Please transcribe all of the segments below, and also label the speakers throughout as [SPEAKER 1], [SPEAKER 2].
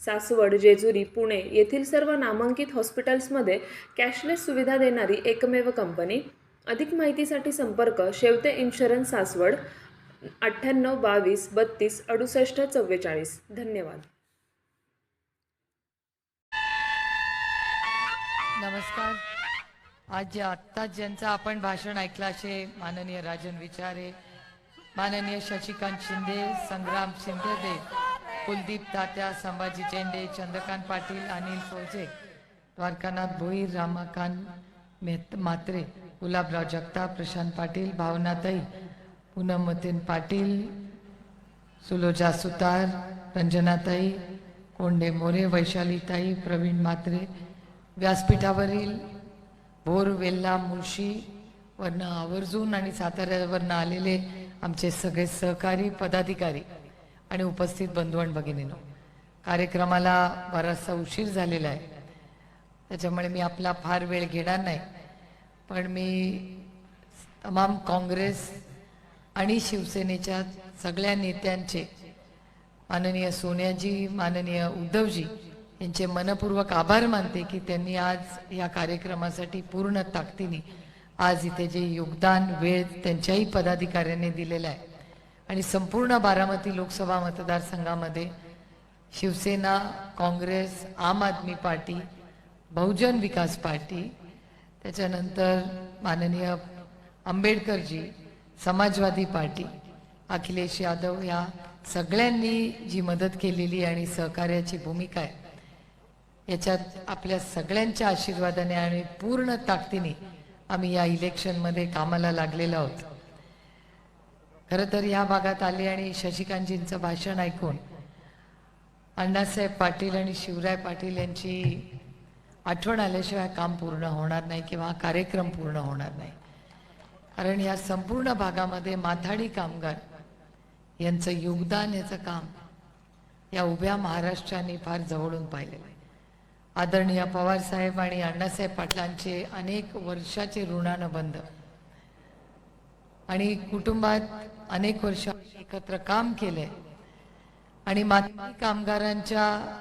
[SPEAKER 1] सासवड जेजुरी पुणे येथील सर्व नामांकित हॉस्पिटल्समध्ये कॅशलेस सुविधा देणारी एकमेव कंपनी. अधिक माहितीसाठी संपर्क शेवते इन्शुरन्स सासवड अठ्ठ्याण्णव बावीस बत्तीस अडुसष्ट चव्वेचाळीस. धन्यवाद.
[SPEAKER 2] नमस्कार. आज जे आत्ताच ज्यांचं आपण भाषण ऐकलं असे माननीय राजन विचारे माननीय शशिकांत शिंदे संग्राम शिंदेदेव कुलदीप तात्या संभाजी चेंडे चंद्रकांत पाटील अनिल फौजे द्वारकानाथ भोईर रामाकांत मेहत मात्रे गुलाबराव जगताप प्रशांत पाटील भावनाताई पूनमतीन पाटील सुलोजा सुतार रंजनाताई कोंडे मोरे वैशालीताई प्रवीण मात्रे व्यासपीठावरील भोर वेल्ला मुळशी वरनं आवर्जून आणि साताऱ्यावरनं आलेले आमचे सगळे सहकारी पदाधिकारी. आणि उपस्थित बंधू आणि भगिनीनो कार्यक्रमाला बराचसा उशीर झालेला आहे. त्याच्यामुळे मी आपला फार वेळ घेणार नाही. पण मी तमाम काँग्रेस आणि शिवसेनेच्या सगळ्या नेत्यांचे माननीय सोनियाजी माननीय उद्धवजी यांचे मनपूर्वक आभार मानते की त्यांनी आज या कार्यक्रमासाठी पूर्ण ताकदीने आज इथे जे योगदान वेळ त्यांच्याही पदाधिकाऱ्यांनी दिलेला आहे आणि संपूर्ण बारामती लोकसभा मतदारसंघामध्ये शिवसेना काँग्रेस आम आदमी पार्टी बहुजन विकास पार्टी त्याच्यानंतर माननीय आंबेडकरजी समाजवादी पार्टी अखिलेश यादव या सगळ्यांनी जी मदत केलेली आणि सहकार्याची भूमिका आहे याच्यात आपल्या सगळ्यांच्या आशीर्वादाने आणि पूर्ण ताकदीने आम्ही या इलेक्शनमध्ये कामाला लागलेलो आहोत. खरं तर या भागात आली आणि शशिकांतजींचं भाषण ऐकून अण्णासाहेब पाटील आणि शिवराय पाटील यांची आठवण आल्याशिवाय काम पूर्ण होणार नाही किंवा कार्यक्रम पूर्ण होणार नाही. कारण या संपूर्ण भागामध्ये माथाडी कामगार यांचं योगदान याचं काम या उभ्या महाराष्ट्राने फार जवळून पाहिलेलं आहे. आदरणीय पवार साहेब आणि अण्णासाहेब पाटलांचे अनेक वर्षाचे ऋणानं बंद आणि कुटुंबात अनेक वर्ष एकत्र काम केले. आणि माती कामगारांच्या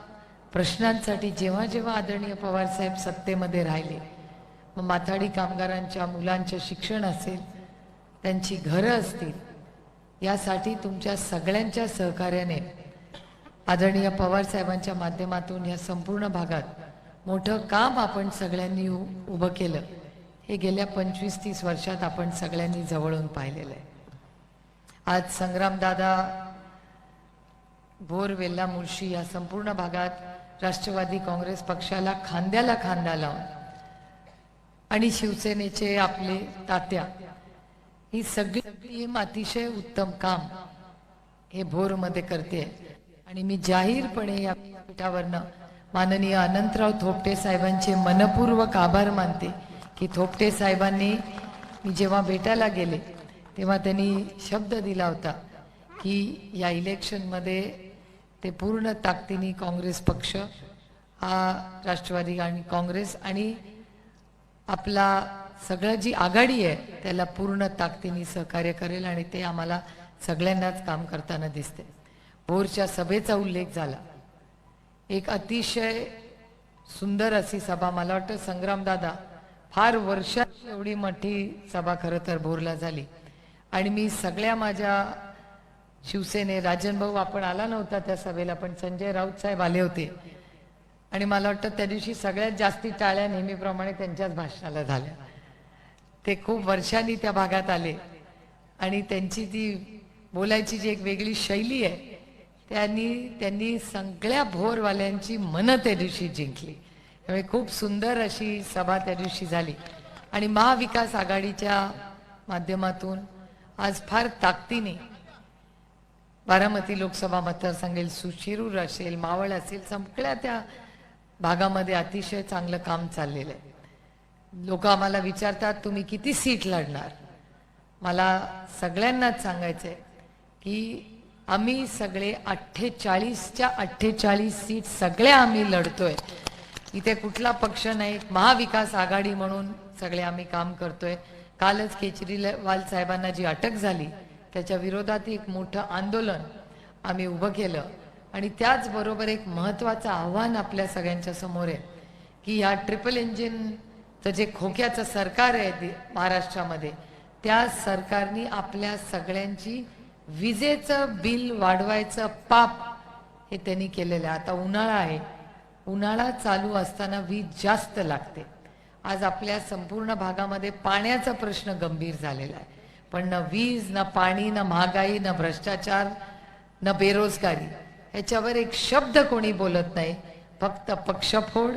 [SPEAKER 2] प्रश्नांसाठी जेव्हा जेव्हा आदरणीय पवार साहेब सत्तेमध्ये राहिले मग माथाडी कामगारांच्या मुलांचं शिक्षण असेल त्यांची घरं असतील यासाठी तुमच्या सगळ्यांच्या सहकार्याने आदरणीय पवार साहेबांच्या माध्यमातून या संपूर्ण भागात मोठं काम आपण सगळ्यांनी उ- उभं केलं. हे गेल्या पंचवीस तीस वर्षात आपण सगळ्यांनी जवळून पाहिलेलं आहे. आज संग्रामदादा भोर वेल्ला मुळशी या संपूर्ण भागात राष्ट्रवादी काँग्रेस पक्षाला खांद्याला खांदा लावून आणि शिवसेनेचे आपले तात्या ही सगळी टीम अतिशय उत्तम काम हे भोरमध्ये करते. आणि मी जाहीरपणे या पीठावरनं माननीय अनंतराव थोपटे साहेबांचे मनपूर्वक आभार मानते. की थोपटे साहेबांनी मी जेव्हा भेटायला गेले तेव्हा त्यांनी शब्द दिला होता की या इलेक्शनमध्ये ते पूर्ण ताकदीने काँग्रेस पक्ष हा राष्ट्रवादी आणि काँग्रेस आणि आपला सगळं जी आघाडी आहे त्याला पूर्ण ताकदीने सहकार्य करेल आणि ते आम्हाला सगळ्यांनाच काम करताना दिसते. भोरच्या सभेचा उल्लेख झाला. एक अतिशय सुंदर अशी सभा मला वाटतं संग्रामदादा फार वर्षात एवढी मोठी सभा खरं तर भोरला झाली. आणि मी सगळ्या माझ्या शिवसेने राजन भाऊ आपण आला नव्हता त्या सभेला पण संजय राऊत साहेब आले होते. आणि मला वाटतं त्या दिवशी सगळ्यात जास्ती टाळ्या नेहमीप्रमाणे त्यांच्याच भाषणाला झाल्या. ते खूप वर्षांनी त्या भागात आले. आणि त्यांची ती बोलायची जी एक वेगळी शैली आहे त्यांनी त्यांनी सगळ्या भोरवाल्यांची मनं त्या दिवशी जिंकली. त्यामुळे खूप सुंदर अशी सभा त्या दिवशी झाली. आणि महाविकास आघाडीच्या माध्यमातून आज फार ताकदीने बारामती लोकसभा मतदारसंघेल सुशिरूर असेल मावळ असेल सगळ्या त्या भागामध्ये अतिशय चांगलं काम चाललेलं आहे. लोक आम्हाला विचारतात तुम्ही किती सीट लढणार? मला सगळ्यांनाच सांगायचंय की आम्ही सगळे अठ्ठेचाळीसच्या अठ्ठेचाळीस सीट सगळ्या आम्ही लढतोय. इथे कुठला पक्ष नाही. महाविकास आघाडी म्हणून सगळे आम्ही काम करतोय. कालच केजरीवाल साहेबांना जी अटक झाली त्याच्या विरोधात एक मोठं आंदोलन आम्ही उभं केलं. आणि त्याचबरोबर एक महत्वाचं आव्हान आपल्या सगळ्यांच्या समोर आहे की या ट्रिपल इंजिनचं जे खोक्याचं सरकार आहे महाराष्ट्रामध्ये त्या सरकारनी आपल्या सगळ्यांची विजेचं बिल वाढवायचं पाप हे त्यांनी केलेलं आहे. आता उन्हाळा आहे. उन्हाळा चालू असताना वीज जास्त लागते. आज आपल्या संपूर्ण भागामध्ये पाण्याचा प्रश्न गंभीर झालेला आहे. पण ना वीज न पाणी ना महागाई न भ्रष्टाचार ना बेरोजगारी ह्याच्यावर एक शब्द कोणी बोलत नाही. फक्त पक्षफोड.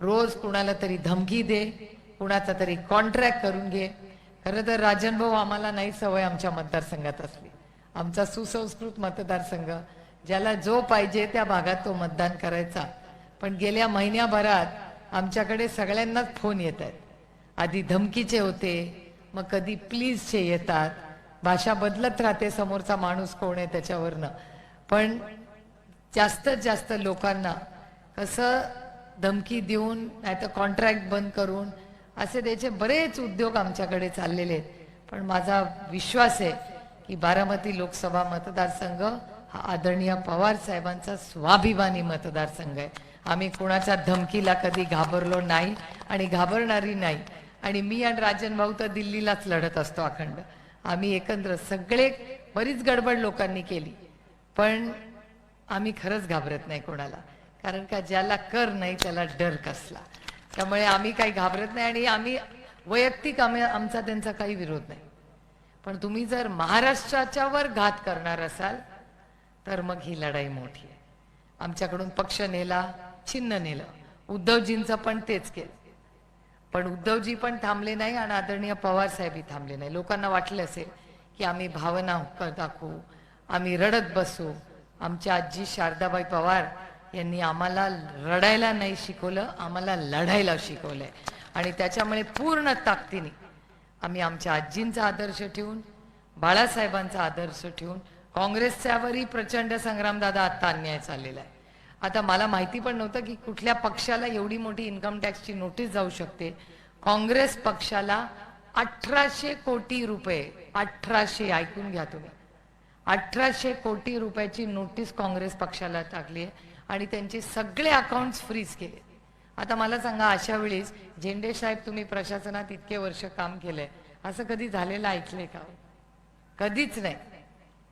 [SPEAKER 2] रोज कुणाला तरी धमकी दे कुणाचा तरी कॉन्ट्रॅक्ट करून घे. खरं तर राजन भाऊ आम्हाला नाही सवय आमच्या मतदारसंघात असली. आमचा सुसंस्कृत मतदारसंघ ज्याला जो पाहिजे त्या भागात तो मतदान करायचा. पण गेल्या महिन्याभरात आमच्याकडे सगळ्यांनाच फोन येत आहेत आधी धमकीचे होते मग कधी प्लीजचे येतात. भाषा बदलत राहते समोरचा माणूस कोण आहे त्याच्यावरनं. पण जास्तीत जास्त लोकांना कसं धमकी देऊन नाहीतर कॉन्ट्रॅक्ट बंद करून असे त्याचे बरेच उद्योग आमच्याकडे चाललेले आहेत. पण माझा विश्वास आहे की बारामती लोकसभा मतदारसंघ हा आदरणीय पवार साहेबांचा स्वाभिमानी मतदारसंघ आहे. आम्ही कुणाच्या धमकीला कधी घाबरलो नाही आणि घाबरणारी नाही. आणि मी आणि राजन भाऊ तर दिल्लीलाच लढत असतो अखंड. आम्ही एकत्र सगळे बरीच गडबड लोकांनी केली. पण आम्ही खरंच घाबरत नाही कोणाला. कारण का ज्याला कर नाही त्याला डर कसला. त्यामुळे आम्ही काही घाबरत नाही आणि आम्ही वैयक्तिक आम्ही आमचा त्यांचा काही विरोध नाही. पण तुम्ही जर महाराष्ट्राच्या वर घात करणार असाल तर मग ही लढाई मोठी आहे. आमच्याकडून पक्ष नेला चिन्ह नेलं. उद्धवजींचं पण तेच केलं. पण उद्धवजी पण थांबले नाही आणि आदरणीय पवार साहेबही थांबले नाही. लोकांना वाटलं असेल की आम्ही भावना दाखवू आम्ही रडत बसू. आमच्या आजी शारदाबाई पवार यांनी आम्हाला रडायला नाही शिकवलं आम्हाला लढायला शिकवलंय. आणि त्याच्यामुळे पूर्ण ताकदीने आम्ही आमच्या आजींचा आदर्श ठेवून बाळासाहेबांचा आदर्श ठेवून काँग्रेसच्यावरही प्रचंड संग्राम दादा आता अन्याय चाललेला आहे. आता मला माहिती पण नव्हतं की कुठल्या पक्षाला एवढी मोठी इन्कम टॅक्सची नोटीस जाऊ शकते. काँग्रेस पक्षाला अठराशे कोटी रुपये अठराशे ऐकून घ्या तुम्ही. अठराशे कोटी रुपयाची नोटीस काँग्रेस पक्षाला टाकली आहे आणि त्यांचे सगळे अकाउंट्स फ्रीज केले. आता मला सांगा अशा वेळेस झेंडे साहेब तुम्ही प्रशासनात इतके वर्ष काम केलंय. असं कधी झालेलं ऐकलंय का? कधीच नाही.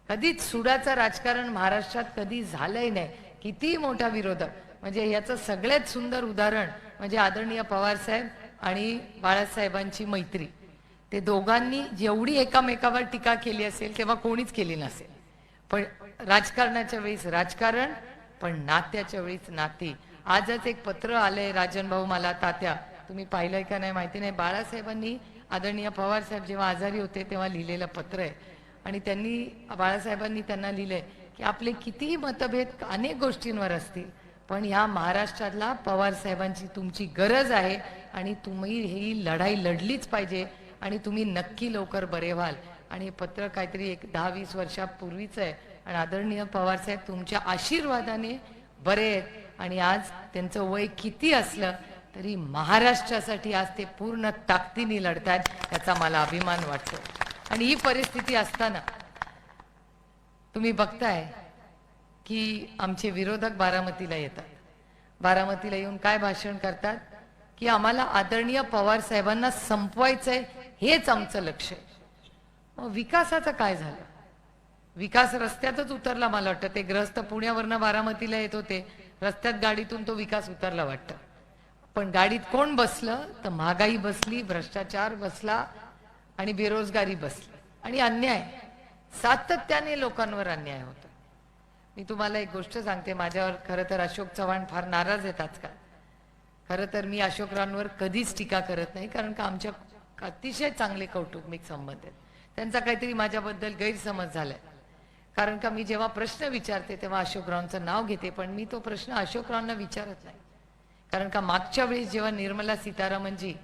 [SPEAKER 2] कधीच सुडाचं राजकारण महाराष्ट्रात कधी झालंय नाही. किती मोठा विरोधक. म्हणजे याचं सगळ्यात सुंदर उदाहरण म्हणजे आदरणीय पवार साहेब आणि बाळासाहेबांची मैत्री. ते दोघांनी जेवढी एकामेकावर टीका केली असेल तेव्हा कोणीच केली नसेल. पण राजकारणाच्या वेळीस राजकारण पण नात्याच्या वेळीस नाती. आजच एक पत्र आलंय राजन भाऊ मला तात्या. तुम्ही पाहिलंय का नाही माहिती नाही. बाळासाहेबांनी आदरणीय पवार साहेब जेव्हा आजारी होते तेव्हा लिहिलेलं पत्र आहे. आणि त्यांनी बाळासाहेबांनी त्यांना लिहिलंय की आपले कितीही मतभेद अनेक गोष्टींवर असतील. पण या महाराष्ट्रातला पवार साहेबांची तुमची गरज आहे आणि तुम्ही ही लढाई लढलीच पाहिजे आणि तुम्ही नक्की लवकर बरे व्हाल. आणि हे पत्र काहीतरी एक दहा वीस वर्षापूर्वीच आहे. आणि आदरणीय पवार साहेब तुमच्या आशीर्वादाने बरे आहेत. आणि आज त्यांचं वय किती असलं तरी महाराष्ट्रासाठी आज ते पूर्ण ताकदीने लढतात याचा मला अभिमान वाटतो. आणि ही परिस्थिती असताना तुम्ही बघताय की आमचे विरोधक बारामतीला येतात. बारामतीला येऊन काय भाषण करतात? की आम्हाला आदरणीय पवार साहेबांना संपवायचंय हेच आमचं लक्ष आहे. विकासाचं काय झालं? विकास रस्त्यातच उतरला मला वाटतं. ते ग्रस्त पुण्यावरनं बारामतीला येत होते. रस्त्यात गाडीतून तो विकास उतरला वाटतं. पण गाडीत कोण बसलं? तर महागाई बसली भ्रष्टाचार बसला आणि बेरोजगारी बसली. आणि अन्याय. सातत्याने लोकांवर अन्याय होतो. मी तुम्हाला एक गोष्ट सांगते माझ्यावर खरं तर अशोक चव्हाण फार नाराज आहेत आजकाल. खरं तर मी अशोकरांवर कधीच टीका करत नाही कारण का आमच्या अतिशय चांगले कौटुंबिक संबंध आहेत. त्यांचा काहीतरी माझ्याबद्दल गैरसमज झालाय. कारण का मी जेव्हा प्रश्न विचारते तेव्हा अशोकरावांचं नाव घेते पण मी तो प्रश्न अशोकरावांना विचारत नाही. कारण का मागच्या वेळेस जेव्हा निर्मला सीतारामनजी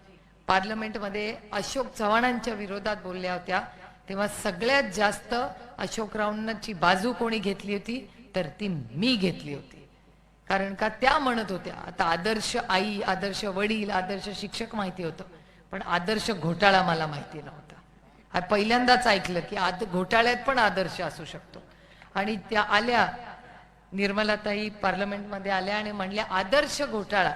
[SPEAKER 2] पार्लमेंटमध्ये अशोक चव्हाणांच्या विरोधात बोलल्या होत्या तेव्हा सगळ्यात जास्त अशोकरावांची बाजू कोणी घेतली होती? तर ती मी घेतली होती. कारण का त्या म्हणत होत्या आता आदर्श आई आदर्श वडील आदर्श शिक्षक माहिती होतं पण आदर्श घोटाळा मला माहिती नव्हता. हा पहिल्यांदाच ऐकलं की आद घोटाळ्यात पण आदर्श असू शकतो. आणि त्या आल्या निर्मलाताई पार्लमेंटमध्ये आल्या आणि म्हणल्या आदर्श घोटाळा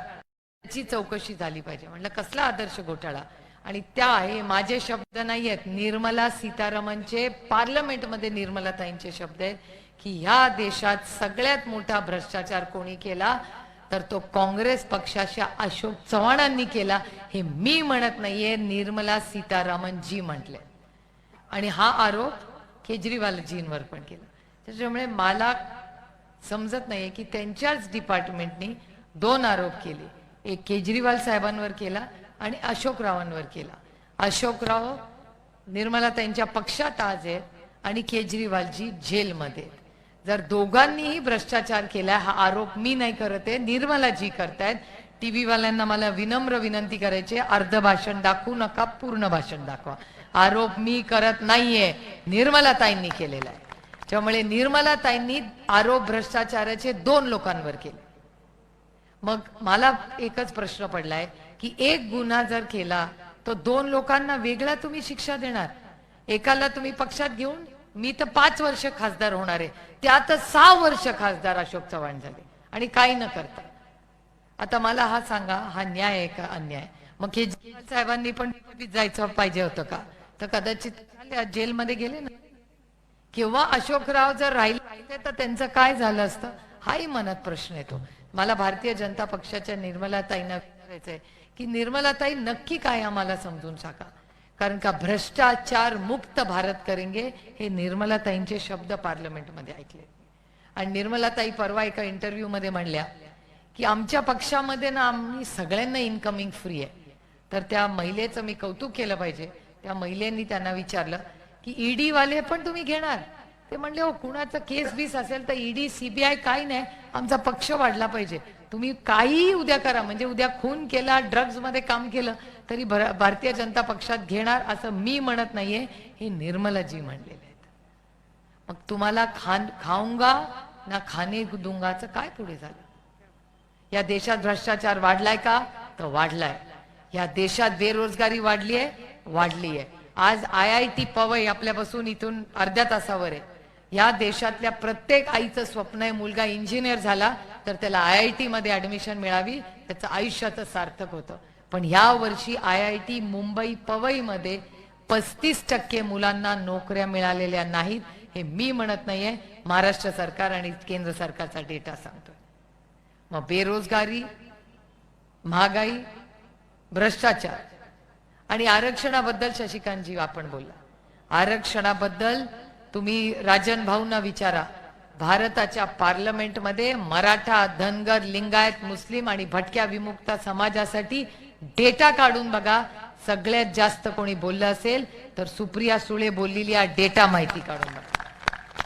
[SPEAKER 2] ची चौकशी झाली पाहिजे. म्हणलं कसला आदर्श घोटाळा? आणि त्या हे माझे शब्द नाही आहेत निर्मला सीतारामनचे पार्लमेंटमध्ये निर्मलाताईंचे शब्द आहेत की ह्या देशात सगळ्यात मोठा भ्रष्टाचार कोणी केला? तर तो काँग्रेस पक्षाच्या अशोक चव्हाणांनी केला. हे मी म्हणत नाहीये निर्मला सीतारामन जी म्हटले. आणि हा आरोप केजरीवालजींवर पण केला. त्याच्यामुळे मला समजत नाहीये की त्यांच्याच डिपार्टमेंटनी दोन आरोप केले. एक केजरीवाल साहेबांवर केला आणि अशोकरावांवर केला. अशोकराव निर्मला त्यांच्या पक्षात आज आहेत आणि केजरीवालजी जेलमध्ये जर दोघांनीही भ्रष्टाचार केला हा आरोप मी नाही करत आहे निर्मलाजी करतायत. टीव्ही वाल्यांना मला विनम्र विनंती करायची आहे, अर्ध भाषण दाखवू नका पूर्ण भाषण दाखवा. आरोप मी करत नाहीये निर्मलाताईंनी केलेला आहे. त्यामुळे निर्मलाताईंनी आरोप भ्रष्टाचाराचे दोन लोकांवर केले. मग मला एकच प्रश्न पडलाय की एक गुन्हा जर केला तर दोन लोकांना वेगळा तुम्ही शिक्षा देणार. एकाला तुम्ही पक्षात घेऊन मी तर पाच वर्ष खासदार होणार आहे. त्यात सहा वर्ष खासदार अशोक चव्हाण झाले. आणि काही न करता. आता मला हा सांगा हा न्याय आहे का अन्याय? मग केजरीवाल साहेबांनी पण जायचं पाहिजे होतं का? तर कदाचित झाले, जेलमध्ये गेले ना. किंवा अशोकराव जर राहिले तर त्यांचं काय झालं असतं? हाही मनात प्रश्न येतो. मला भारतीय जनता पक्षाच्या निर्मलाताईंना विचारायचंय. की निर्मलाताई नक्की काय आम्हाला समजून सांगा. कारण का भ्रष्टाचार मुक्त भारत करेंगे हे निर्मलाताईंचे शब्द पार्लमेंटमध्ये ऐकले. आणि निर्मलाताई परवा एका इंटरव्ह्यू मध्ये म्हणल्या की आमच्या पक्षामध्ये ना आम्ही सगळ्यांना इन्कमिंग फ्री आहे. तर त्या महिलेचं मी कौतुक केलं पाहिजे. त्या महिलेनी त्यांना विचारलं की ईडी वाले पण तुम्ही घेणार? ते म्हणले हो कुणाचं केस बीस असेल तर ईडी सीबीआय काय नाही. आमचा पक्ष वाढला पाहिजे. तुम्ही काहीही उद्या करा म्हणजे उद्या खून केला ड्रग्जमध्ये काम केलं तरी भर- भारतीय जनता पक्षात घेणार असं मी म्हणत नाहीये हे निर्मलाजी म्हणलेले आहेत. मग तुम्हाला खान खाऊंगा ना खाणे दुंगाचं काय पुढे झालं? या देशात भ्रष्टाचार वाढलाय का? तर वाढलाय. या देशात बेरोजगारी वाढली आहे वाढली आहे आज आय आय टी पवई आपल्यापासून इथून अर्ध्या तासावर आहे. या देशातल्या प्रत्येक आईचं स्वप्न आहे मुलगा इंजिनियर झाला तर त्याला आय आय टी मध्ये ऍडमिशन मिळावी त्याचं आयुष्याचं सार्थक होतं. पण या वर्षी आय आय टी मुंबई पवईमध्ये पस्तीस टक्के मुलांना नोकऱ्या मिळालेल्या नाहीत हे मी म्हणत नाहीये. महाराष्ट्र सरकार आणि केंद्र सरकारचा डेटा सांगतोय. मग बेरोजगारी महागाई भ्रष्टाचार आणि आरक्षणाबद्दल शशिकांतजी आपण बोलला. आरक्षणाबद्दल तुम्ही राजन भाऊंना विचारा. भारताच्या पार्लमेंटमध्ये मराठा धनगर लिंगायत मुस्लिम आणि भटक्या विमुक्त समाजासाठी डेटा काढून बघा. सगळ्यात जास्त कोणी बोललं असेल तर सुप्रिया सुळे बोललेली हा डेटा माहिती काढून बघा.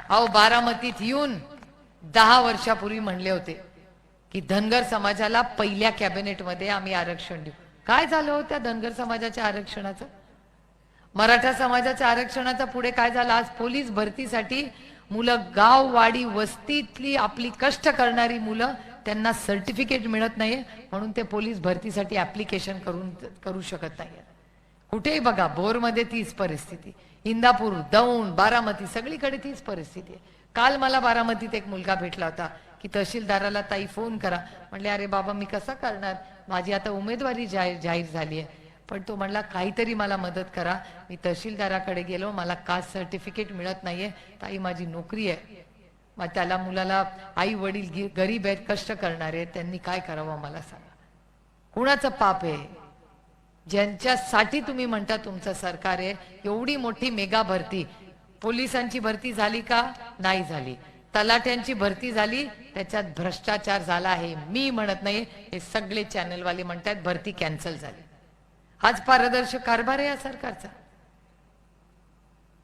[SPEAKER 2] अहो बारामतीत येऊन दहा वर्षापूर्वी म्हणले होते की धनगर समाजाला पहिल्या कॅबिनेटमध्ये आम्ही आरक्षण देऊ. काय झालं होत्या धनगर समाजाच्या आरक्षणाचं? मराठा समाजाच्या आरक्षणाचा पुढे काय झाला? आज पोलीस भरतीसाठी मुलं गाव वाडी वस्तीतली आपली कष्ट करणारी मुलं त्यांना सर्टिफिकेट मिळत नाहीये म्हणून ते पोलीस भरतीसाठी ऍप्लिकेशन करून करू शकत नाही कुठेही बघा भोरमध्ये तीच परिस्थिती. इंदापूर दौंड बारामती सगळीकडे तीच परिस्थिती आहे. काल मला बारामतीत एक मुलगा भेटला होता की तहसीलदाराला ताई फोन करा. म्हणले अरे बाबा मी कसा करणार? माझी आता उमेदवारी जाहीर जाहीर झाली आहे. पण तो म्हणला काहीतरी मला मदत करा. मी तहसीलदाराकडे गेलो. मला कास्ट सर्टिफिकेट मिळत नाहीये. ताई माझी नोकरी आहे. मग त्याला मुलाला आई वडील गरीब आहेत कष्ट करणारे आहेत, त्यांनी काय करावं मला सांगा. कुणाचं पाप आहे? ज्यांच्यासाठी तुम्ही म्हणता तुमचं सरकार आहे एवढी मोठी मेगा भरती. पोलिसांची भरती झाली का? नाही झाली. तलाट्यांची भरती झाली त्याच्यात भ्रष्टाचार झाला आहे. मी म्हणत नाही हे सगळे चॅनलवाले म्हणतात भरती कॅन्सल झाली. आज पारदर्शक कारभार आहे या सरकारचा.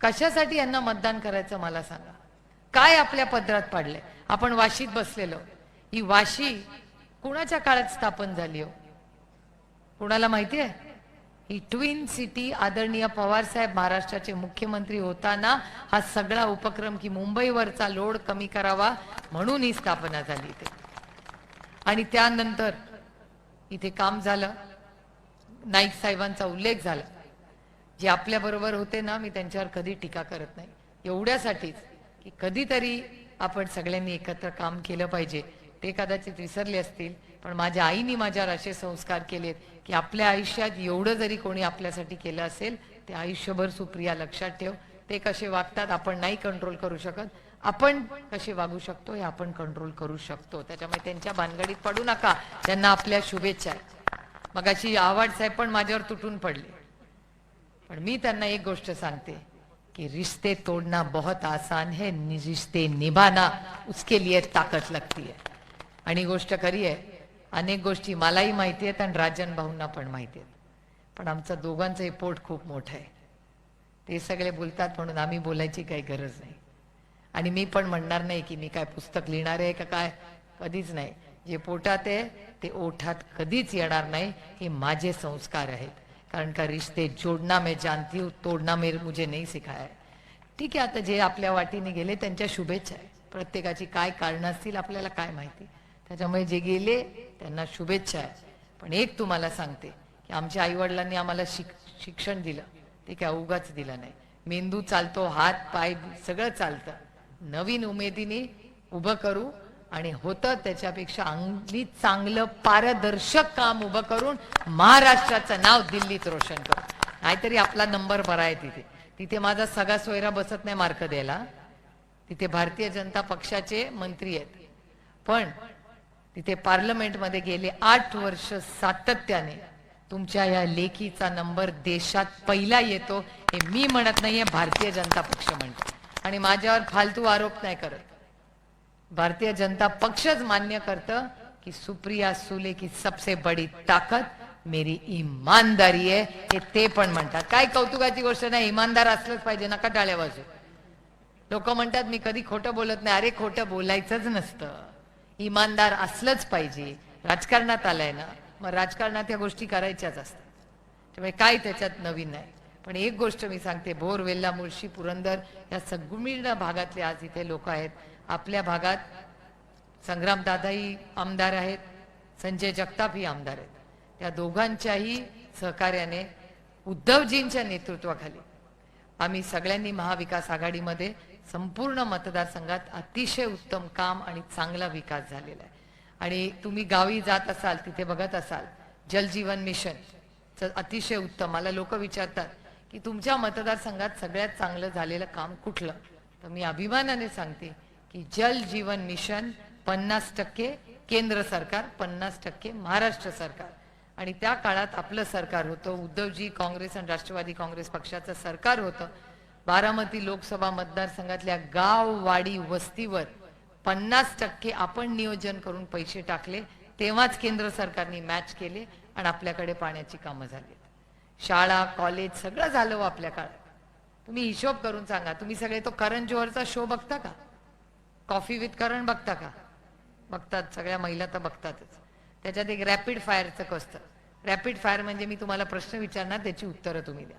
[SPEAKER 2] कशासाठी यांना मतदान करायचं मला सांगा. काय आपल्या पदरात पाडलंय? आपण वाशीत बसलेलो. ही वाशी कुणाच्या काळात स्थापन झाली हो? कुणाला माहिती आहे? ही ट्विन सिटी आदरणीय पवार साहेब महाराष्ट्राचे मुख्यमंत्री होताना हा सगळा उपक्रम की मुंबईवरचा लोड कमी करावा म्हणून ही स्थापना झाली इथे. आणि त्यानंतर इथे काम झालं. नाईक साहेबांचा उल्लेख झाला. जे आपल्या बरोबर होते ना मी त्यांच्यावर कधी टीका करत नाही. एवढ्यासाठीच की कधीतरी आपण सगळ्यांनी एकत्र काम केलं पाहिजे. ते कदाचित विसरले असतील पण माझ्या आईने माझ्यावर असे संस्कार केलेत की आपल्या आयुष्यात एवढं जरी कोणी आपल्यासाठी केलं असेल ते आयुष्यभर सुप्रिया लक्षात ठेव. ते कसे वागतात आपण नाही कंट्रोल करू शकत. आपण कसे वागू शकतो हे आपण कंट्रोल करू शकतो. त्याच्यामुळे त्यांच्या भानगडीत पडू नका. त्यांना आपल्या शुभेच्छा मग अशी आवाड साहेब पण माझ्यावर तुटून पडले. पण मी त्यांना एक गोष्ट सांगते कि रिश्ते तोड़ना बहुत आसान है रिश्ते निभाना उसके लिए ताकद लगती है. आणि गोष्ट खरी आहे अनेक गोष्टी मलाही माहिती आहेत आणि राजन भाऊंना पण माहिती आहेत. पण आमचं दोघांचंही पोट खूप मोठं आहे. ते सगळे बोलतात म्हणून आम्ही बोलायची काही गरज नाही. आणि मी पण म्हणणार नाही की मी काय पुस्तक लिहिणार आहे का काय? कधीच नाही. जे पोटात आहे ते ओठात कधीच येणार नाही हे माझे संस्कार आहेत. कारण का रिश्ते जोडना मे जानती हूँ तोडना मे मुझे नाही सिखाय ठीक आहे आता जे आपल्या वाटीने गेले त्यांच्या शुभेच्छा आहे प्रत्येकाची काय कारणं असतील आपल्याला काय माहिती? त्याच्यामुळे जे गेले त्यांना शुभेच्छा आहे पण एक तुम्हाला सांगते की आमच्या आईवडिलांनी आम्हाला शिक शिक्षण दिलं. ते काय उगाच दिलं नाही. मेंदू चालतो हात पाय सगळं चालतं. नवीन उमेदीने उभं करू आणि होतं त्याच्यापेक्षा अंगली चांगलं पारदर्शक काम उभं करून महाराष्ट्राचं नाव दिल्लीत रोशन करू. नाहीतरी आपला नंबर बरा आहे तिथे. तिथे माझा सगळा सोयरा बसत नाही मार्क द्यायला. तिथे भारतीय जनता पक्षाचे मंत्री आहेत. पण तिथे पार्लमेंटमध्ये गेले आठ वर्ष सातत्याने तुमच्या या लेखीचा नंबर देशात पहिला येतो हे मी म्हणत नाहीये भारतीय जनता पक्ष म्हणतो. आणि माझ्यावर फालतू आरोप नाही करत. भारतीय जनता पक्षच मान्य करतं की सुप्रिया सुले की सबसे बडी ताकद मेरी इमानदारी आहे हे ते पण म्हणतात. काय कौतुकाची गोष्ट नाही इमानदार असलंच पाहिजे नका टाळ्या बाजू. लोक म्हणतात मी कधी खोटं बोलत नाही. अरे खोटं बोलायचंच नसतं. इमानदार असलंच पाहिजे. राजकारणात आलाय ना मग राजकारणात या गोष्टी करायच्याच असतात. त्यामुळे काय त्याच्यात नवीन नाही. पण एक गोष्ट मी सांगते भोर वेल्ला मुळशी पुरंदर या सगळीर्ण भागातले आज इथे लोक आहेत. आपल्या भागात संग्राम दादाही आमदार आहेत संजय जगतापही आमदार आहेत. त्या दोघांच्याही सहकार्याने उद्धवजींच्या नेतृत्वाखाली आम्ही सगळ्यांनी महाविकास आघाडीमध्ये संपूर्ण मतदारसंघात अतिशय उत्तम काम आणि चांगला विकास झालेला आहे. आणि तुम्ही गावी जात असाल तिथे बघत असाल जलजीवन मिशन च- अतिशय उत्तम. मला लोक विचारतात की तुमच्या मतदारसंघात सगळ्यात चांगलं झालेलं काम कुठलं? तर मी अभिमानाने सांगते की जल जीवन मिशन पन्नास टक्के केंद्र सरकार पन्नास टक्के महाराष्ट्र सरकार. आणि त्या काळात आपलं सरकार होतं उद्धवजी काँग्रेस आणि राष्ट्रवादी काँग्रेस पक्षाचं सरकार होतं. बारामती लोकसभा मतदारसंघातल्या गाव वाडी वस्तीवर पन्नास टक्के आपण नियोजन करून पैसे टाकले तेव्हाच केंद्र सरकारने मॅच केले आणि आपल्याकडे पाण्याची कामं झाली. शाळा कॉलेज सगळं झालं हो आपल्या काळात. तुम्ही हिशोब करून सांगा तुम्ही सगळे तो करण जोहरचा शो बघता का? कॉफी विथ करण बघता का? बघतात सगळ्या महिला तर बघतातच. त्याच्यात एक रॅपिड फायरचं कसतं? रॅपिड फायर म्हणजे मी तुम्हाला प्रश्न विचारणार त्याची उत्तरं तुम्ही द्या.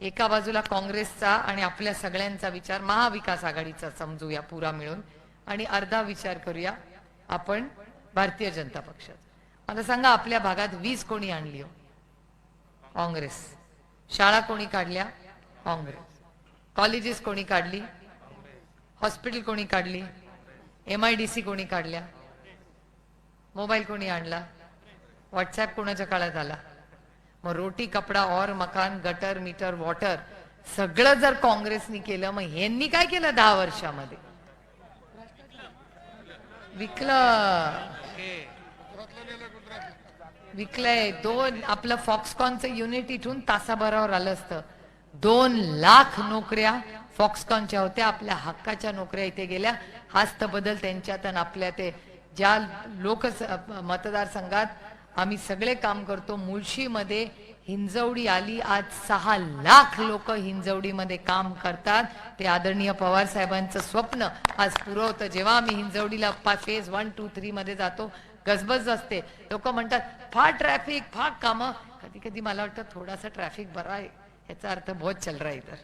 [SPEAKER 2] एका बाजूला काँग्रेसचा आणि आपल्या सगळ्यांचा विचार महाविकास आघाडीचा समजूया पुरा मिळून. आणि अर्धा विचार करूया आपण भारतीय जनता पक्षाचा. मला सांगा आपल्या भागात वीज कोणी आणली हो? काँग्रेस. शाळा कोणी काढल्या? काँग्रेस. कॉलेजेस कोणी काढली? हॉस्पिटल कोणी काढली? एम आय डी सी कोणी काढल्या? मोबाईल कोणी आणला? व्हॉट्सॲप कोणाच्या काळात आला? मग रोटी कपडा और मकान गटर मीटर वॉटर सगळं जर काँग्रेसनी केलं मग यांनी काय केलं दहा वर्षामध्ये? विकलं. विकलंय. दोन आपलं फॉक्सकॉनचं युनिट इथून तासाभरावर आलं असतं. दोन लाख नोकऱ्या फॉक्सकॉनच्या होत्या आपल्या हक्काच्या नोकऱ्या इथे गेल्या. हाच तर बदल त्यांच्यात आणि आपल्या ते ज्या लोक मतदारसंघात आम्ही सगळे काम करतो मुळशीमध्ये हिंजवडी आली आज सहा लाख लोक हिंजवडीमध्ये काम करतात. ते आदरणीय पवार साहेबांचं स्वप्न आज पुरवतं जेव्हा आम्ही हिंजवडीला फेज वन टू थ्री मध्ये जातो गजबज असते. लोक म्हणतात फार ट्रॅफिक फार कामं. कधी कधी मला वाटतं थोडासा ट्रॅफिक बरा आहे. याचा अर्थ बहुत चल रहा इधर.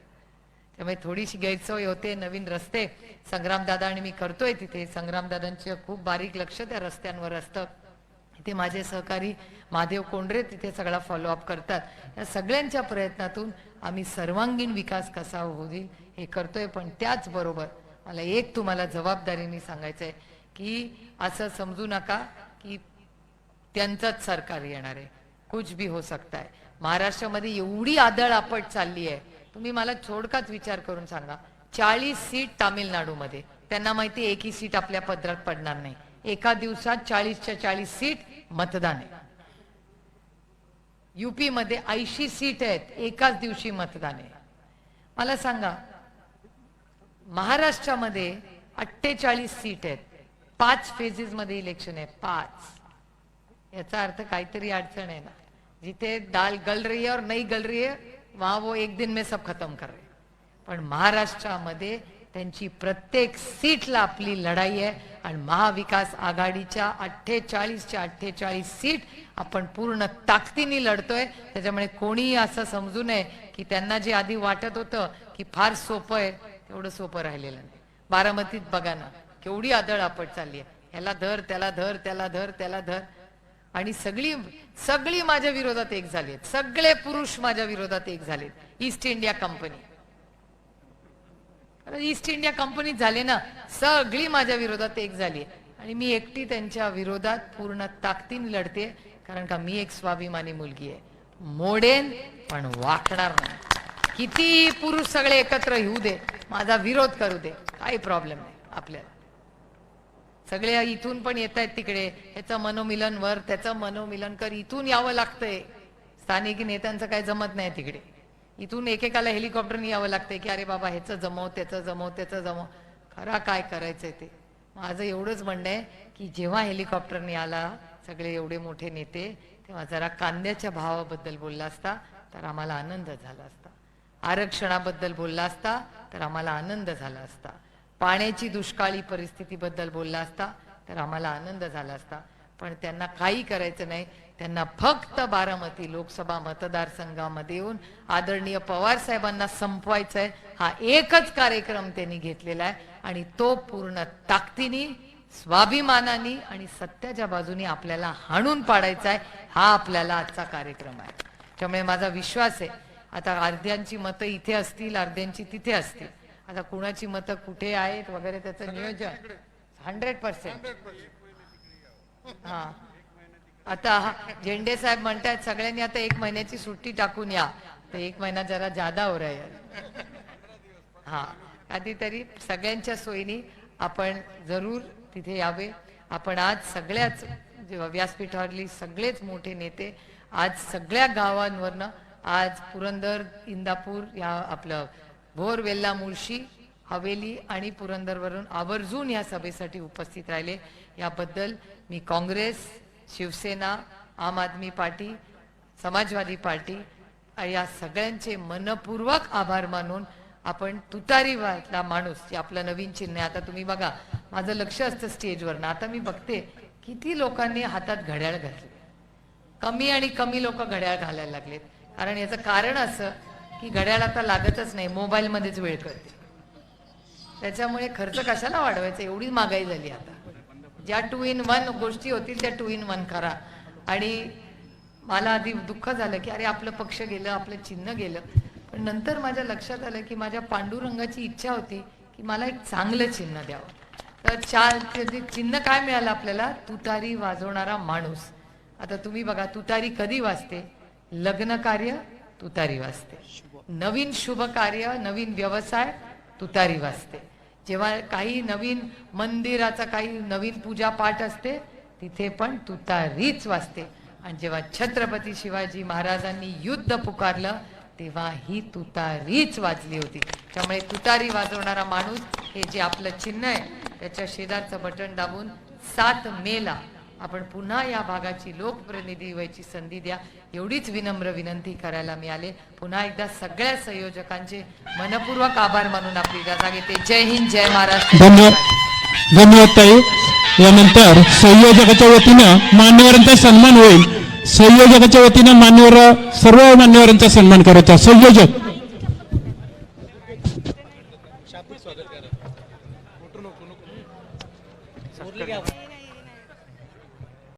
[SPEAKER 2] त्यामुळे थोडीशी गैरसोय होते नवीन रस्ते. संग्रामदादा आणि मी करतोय तिथे. संग्रामदादांचे खूप बारीक लक्ष त्या रस्त्यांवर असतं. इथे माझे सहकारी महादेव कोंडरे तिथे सगळा फॉलोअप करतात. या सगळ्यांच्या प्रयत्नातून आम्ही सर्वांगीण विकास कसा होईल हे करतोय. पण त्याचबरोबर मला एक तुम्हाला जबाबदारीने सांगायचं आहे की असं समजू नका की त्यांचंच सरकार येणार आहे. कुछ भी हो सकता है. महाराष्ट्रामध्ये एवढी आदळ आपट चालली आहे. तुम्ही मला थोडकाच विचार करून सांगा. चाळीस सीट तामिळनाडूमध्ये. त्यांना माहिती एकही सीट आपल्या पदरात पडणार नाही. एका दिवसात चाळीसच्या चाळीस सीट मतदान आहे. युपी मध्ये ऐंशी सीट आहेत एकाच दिवशी मतदान आहे. मला सांगा महाराष्ट्रामध्ये अठ्ठेचाळीस सीट आहेत. पाच फेजेस मध्ये इलेक्शन आहे पाच. याचा अर्थ काहीतरी अडचण आहे ना. जिथे दाल गल रही है और नाही गल रही है वहां वो एक दिन में सब खत्म कर रहे पण महाराष्ट्रामध्ये त्यांची प्रत्येक सीटला आपली लढाई आहे आणि महाविकास आघाडीच्या अठ्ठेचाळीसच्या अठ्ठेचाळीस सीट आपण पूर्ण ताकदीने लढतोय. त्याच्यामुळे कोणीही असं समजू नये की त्यांना जे आधी वाटत होतं की फार सोपं आहे तेवढं सोपं राहिलेलं नाही. बारामतीत बघा ना केवढी आदळ आपट चालली आहे. ह्याला धर त्याला धर त्याला धर त्याला धर. आणि सगळी सगळी माझ्या विरोधात एक झालीत. सगळे पुरुष माझ्या विरोधात एक झालेत. East India company East India कंपनीत झाले ना सगळी माझ्या विरोधात एक झाली आणि मी एकटी त्यांच्या विरोधात पूर्ण ताकदीन लढते कारण का मी एक स्वाभिमानी मुलगी आहे. मोडेन पण वाकणार नाही. किती पुरुष सगळे एकत्र येऊ दे माझा विरोध करू दे काही प्रॉब्लेम नाही आपल्याला. सगळे इथून पण येत आहेत तिकडे. ह्याचं मनोमिलन वर त्याचं मनोमिलन कर इथून यावं लागतंय. स्थानिक नेत्यांचं काय जमत नाही तिकडे. इथून एकेकाला हेलिकॉप्टरने यावं लागतंय की अरे बाबा ह्याचं जमव त्याचं जमव त्याचं जमव. खरा काय करायचंय ते? माझं एवढंच म्हणणं आहे की जेव्हा हेलिकॉप्टरने आला सगळे एवढे मोठे नेते तेव्हा जरा कांद्याच्या भावाबद्दल बोलला असता तर आम्हाला आनंद झाला असता. आरक्षणाबद्दल बोलला असता तर आम्हाला आनंद झाला असता. पाण्याची दुष्काळी परिस्थितीबद्दल बोलला असता तर आम्हाला आनंद झाला असता. पण त्यांना काही करायचं नाही. त्यांना फक्त बारामती लोकसभा मतदारसंघामध्ये येऊन आदरणीय पवार साहेबांना संपवायचा आहे. हा एकच कार्यक्रम त्यांनी घेतलेला आहे. आणि तो पूर्ण ताकदीने स्वाभिमानाने आणि सत्याच्या बाजूने आपल्याला हाणून पाडायचा आहे. हा आपल्याला आजचा कार्यक्रम आहे. त्यामुळे माझा विश्वास आहे. आता अर्ध्यांची मतं इथे असतील अर्ध्यांची तिथे असतील. आता कुणाची मतं कुठे आहेत वगैरे त्याचं नियोजन. हंड्रेड पर्सेंट हा. आता हा झेंडे साहेब म्हणतात सगळ्यांनी आता एक महिन्याची सुट्टी टाकून या. तर एक महिना जरा जादा हो रहा है. हा. कधीतरी सगळ्यांच्या सोयीने आपण जरूर तिथे यावे. आपण आज सगळ्याच व्यासपीठावरली सगळेच मोठे नेते आज सगळ्या गावांवरनं आज पुरंदर इंदापूर या आपलं भोर वेल्ला मुळशी हवेली आणि पुरंदरवरून आवर्जून या सभेसाठी उपस्थित राहिले. याबद्दल मी काँग्रेस शिवसेना आम आदमी पार्टी समाजवादी पार्टी या सगळ्यांचे मनपूर्वक आभार मानून आपण तुतारीवाला माणूस जे आपलं नवीन चिन्ह आहे. आता तुम्ही बघा माझं लक्ष असतं स्टेजवर ना आता मी बघते किती लोकांनी हातात घड्याळ घातले. कमी आणि कमी लोक घड्याळ घालायला लागलेत. कारण याचं कारण असं की घड्याळ आता लागतच नाही मोबाईलमध्येच वेळ कळते. त्याच्यामुळे खर्च कशाला वाढवायचा? एवढी महागाई झाली आता. ज्या टू इन वन गोष्टी होतील त्या टू इन वन करा. आणि मला आधी दुःख झालं की अरे आपलं पक्ष गेलं आपलं चिन्ह गेलं. पण नंतर माझ्या लक्षात आलं की माझ्या पांडुरंगाची इच्छा होती की मला एक चांगलं चिन्ह द्यावं. तर चार चिन्ह काय मिळालं आपल्याला? तुतारी वाजवणारा माणूस. आता तुम्ही बघा तुतारी कधी वाजते? लग्न कार्य तुतारी वाजते. नवीन शुभ कार्य नवीन व्यवसाय तुतारी वाजते. जेव्हा काही नवीन मंदिराचा काही नवीन पूजा पाठ असते तिथे पण तुतारीच वाजते. आणि जेव्हा छत्रपती शिवाजी महाराजांनी युद्ध पुकारलं तेव्हा ही तुतारीच वाजली होती. त्यामुळे तुतारी वाजवणारा माणूस हे जे आपलं चिन्ह आहे त्याच्या शेजारचं बटन दाबून सात मेला. आपण पुन्हा या भागाची लोकप्रतिनिधी व्हायची संधी द्या. एवढीच विनम्र विनंती करायला मिळाले. पुन्हा एकदा सगळ्या संयोजकांचे मनपूर्वक आभार मानून आपली जागा घेते. जय हिंद जय महाराष्ट्र.
[SPEAKER 3] धन्यवाद. धन्यवाद ताई. यानंतर संयोजकाच्या वतीनं मान्यवरांचा सन्मान होईल. संयोजकाच्या वतीनं मान्यवर सर्व मान्यवरांचा सन्मान करायचा. संयोजक.